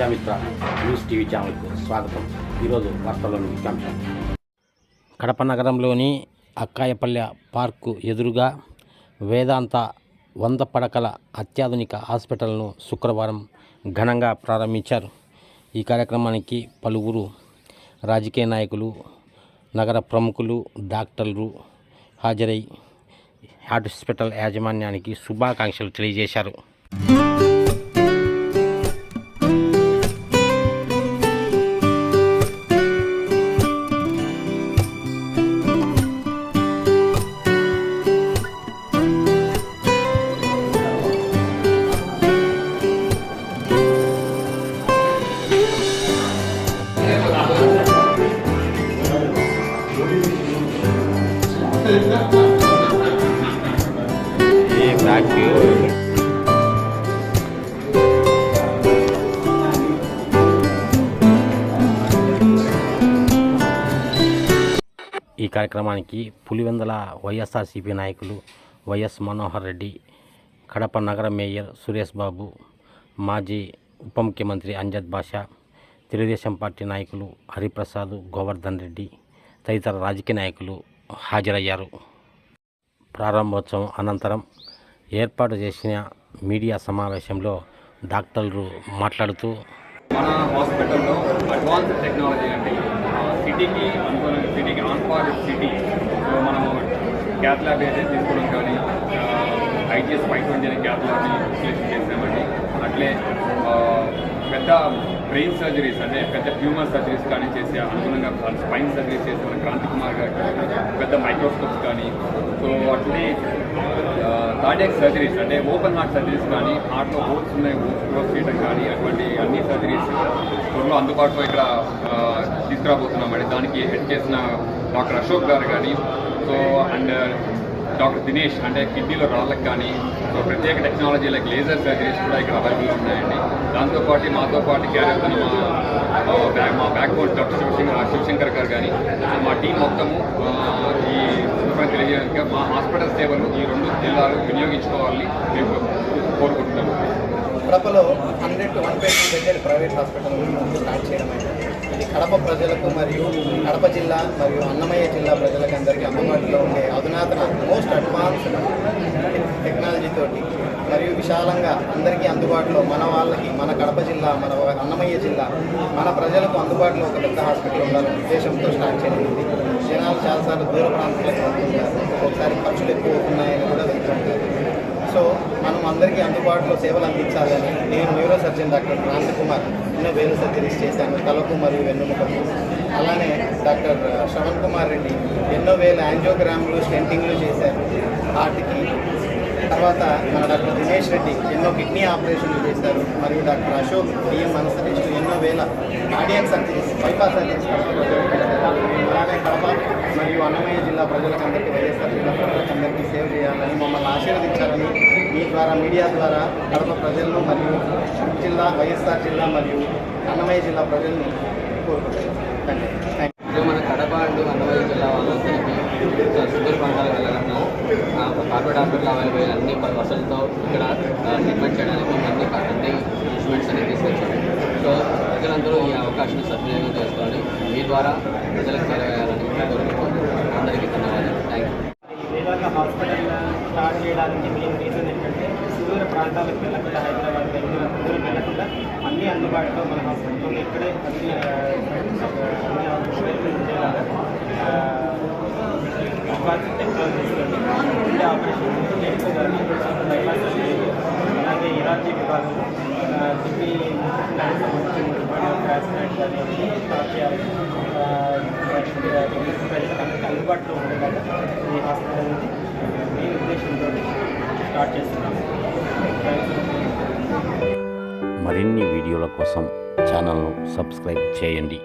Vidya Mitra news TV ఛానల్కు స్వాగతం. ఈరోజు వార్తల్లోని ముఖ్యాంశం. కడప నగరంలోని అక్కాయపల్లె పార్కు ఎదురుగా వేదాంత వంద పడకల అత్యాధునిక హాస్పిటల్ను శుక్రవారం ఘనంగా ప్రారంభించారు. ఈ కార్యక్రమానికి పలువురు రాజకీయ నాయకులు నగర ప్రముఖులు డాక్టర్లు హాజరై హాస్పిటల్ యాజమాన్యానికి శుభాకాంక్షలు తెలియజేశారు. ఈ కార్యక్రమానికి పులివెందల వైఎస్ఆర్సీపీ నాయకులు వైఎస్ మనోహర్ రెడ్డి కడప నగర మేయర్ సురేష్ బాబు మాజీ ఉప ముఖ్యమంత్రి అంజద్ బాషా తెలుగుదేశం పార్టీ నాయకులు హరిప్రసాద్ గోవర్ధన్ రెడ్డి తదితర రాజకీయ నాయకులు హాజరయ్యారు. ప్రారంభోత్సవం అనంతరం ఏర్పాటు చేసిన మీడియా సమావేశంలో డాక్టర్లు మాట్లాడుతూ మన హాస్పిటల్లో అడ్వాన్స్ టెక్నాలజీ అంటే సిటీకి అనుకూలంగా సిటీకి ఆన్పార్ సిటీ సో మనము క్యాత్ ల్యాబ్ ఏదైతే తీసుకోవడం కానీ ఐటీఎస్ ఫైవ్ ట్వంటీ అనే క్యాత్ ల్యాబ్ని విశ్లేషణ చేసామండి అట్లే పెద్ద బ్రెయిన్ సర్జరీస్ అంటే పెద్ద ట్యూమర్ సర్జరీస్ కానీ చేసే అనుగుణంగా స్పైన్ సర్జరీస్ చేసే మన క్రాంతి కుమార్ గారికి పెద్ద మైక్రోస్కోప్స్ కానీ. సో అట్లనే కార్డియాక్ సర్జరీస్ అంటే ఓపెన్ హార్ట్ సర్జరీస్ కానీ హార్ట్లో హోల్స్ ఉన్నాయి హోల్స్ క్లోజ్ చేయడం కానీ అటువంటి అన్ని సర్జరీస్ త్వరలో అందుబాటులో ఇక్కడ తీసుకురాబోతున్నాం. అండి దానికి హెడ్ చేసిన డాక్టర్ అశోక్ గారు కానీ సో అండ్ డాక్టర్ దినేష్ అంటే కిడ్నీలో రాళ్ళకి కానీ సో ప్రత్యేక టెక్నాలజీ లైక్ లేజర్ సర్జరీస్ కూడా ఇక్కడ అవైలబుల్ ఉన్నాయండి. దాంతోపాటు మాతో పాటు క్యారీ అవుతున్న మా మా బ్యాక్ మా డాక్టర్ శివశంకర్ శివశంకర్ గారు కానీ మా టీం మొత్తము ఈ సందర్భంగా తెలియజేయడానికి మా హాస్పిటల్ సేవలు ఈ రెండు జిల్లాలు వినియోగించుకోవాలని మేము కోరుకుంటున్నాము. కడపలో hundred two one patient bedded private hospital start చేయడం అయింది. ఇది కడప ప్రజలకు మరియు కడప జిల్లా మరియు అన్నమయ్య జిల్లా ప్రజలకు అందరికీ అందుబాటులో ఉండే అధునాతన మోస్ట్ అడ్వాన్స్డ్ టెక్నాలజీ తోటి మరియు విశాలంగా అందరికీ అందుబాటులో మన వాళ్ళకి మన కడప జిల్లా మన అన్నమయ్య జిల్లా మన ప్రజలకు అందుబాటులో ఒక పెద్ద హాస్పిటల్ ఉండాలనే ఉద్దేశంతో స్టార్ట్ చేయడం జనాలు చాలాసార్లు దూర ప్రాంతాలకు వెళ్తుంటారు ఒకసారి ఖర్చులు ఎక్కువ అవుతున్నాయని కూడా వెళ్తుంటారు సో మనం అందరికీ అందుబాటులో సేవలు అందించాలని నేను neuro surgeon doctor Kranthi Kumar ఎన్నో వేలు సర్జరీస్ చేశాను తలకు మరియు వెన్నుముకకు అలానే డాక్టర్ శ్రవణ్ కుమార్ రెడ్డి ఎన్నో వేల యాంజియోగ్రామ్లు స్టెంటింగ్లు చేశారు వాటికి తర్వాత మన డాక్టర్ దినేష్ రెడ్డి ఎన్నో కిడ్నీ ఆపరేషన్లు చేశారు. మరియు డాక్టర్ అశోక్ డిఎం మనసరీష్ ఎన్నో వేల కార్డియాక్ సర్జరీస్ బైపాస్ సర్జరీస్. అలానే కడప మరియు అన్నమయ్య జిల్లా ప్రజలకు అందరికీ వైఎస్ఆర్ జిల్లా ప్రజలకు అందరికీ సేవ చేయాలని మమ్మల్ని ఆశీర్వదించాలని మీ ద్వారా మీడియా ద్వారా కడప ప్రజలను మరియు జిల్లా వైఎస్ఆర్ జిల్లా మరియు అన్నమయ్య జిల్లా ప్రజలను కోరుకుంటున్నాను. మన కడప అండ్ అన్నమయ్య జిల్లా వాళ్ళందరికీ సుదూర ప్రాంతాలకు వెళ్ళాలన్నా కార్పొరేట్ హాస్పిటల్ అవైలబుల్ అన్ని వసతులతో ఇక్కడ ట్రీట్మెంట్ చేయడానికి అన్ని అన్ని ఇన్స్ట్రుమెంట్స్ అనేవి తీసుకొచ్చాము సో ప్రజలందరూ ఈ అవకాశాన్ని సద్వినియోగం చేసుకోవాలి. మీ ద్వారా ప్రజలకు సేవ చేయాలని యూ హాస్పిటల్ స్టార్ట్ చేయడానికి మెయిన్ రీజన్ ఏంటంటే సుదూర ప్రాంతాలకు వెళ్ళకుండా హైదరాబాద్ బెంగళూరు అంత దూరం వెళ్ళకుండా అన్ని అందుబాటులో మన హాస్పిటల్లో ఇక్కడే అన్ని ఆ, అడ్వాన్స్ టెక్నాలజీస్ గుండె ఆపరేషన్ బైపాస్ అలాగే ఇరాజీ విభాగం కిడ్నీ సంబంధించిన ట్రాన్స్ప్లాంట్ స్టార్ట్ చేస్తున్నాము మరిన్ని వీడియోల కోసం ఛానల్ను సబ్స్క్రైబ్ చేయండి.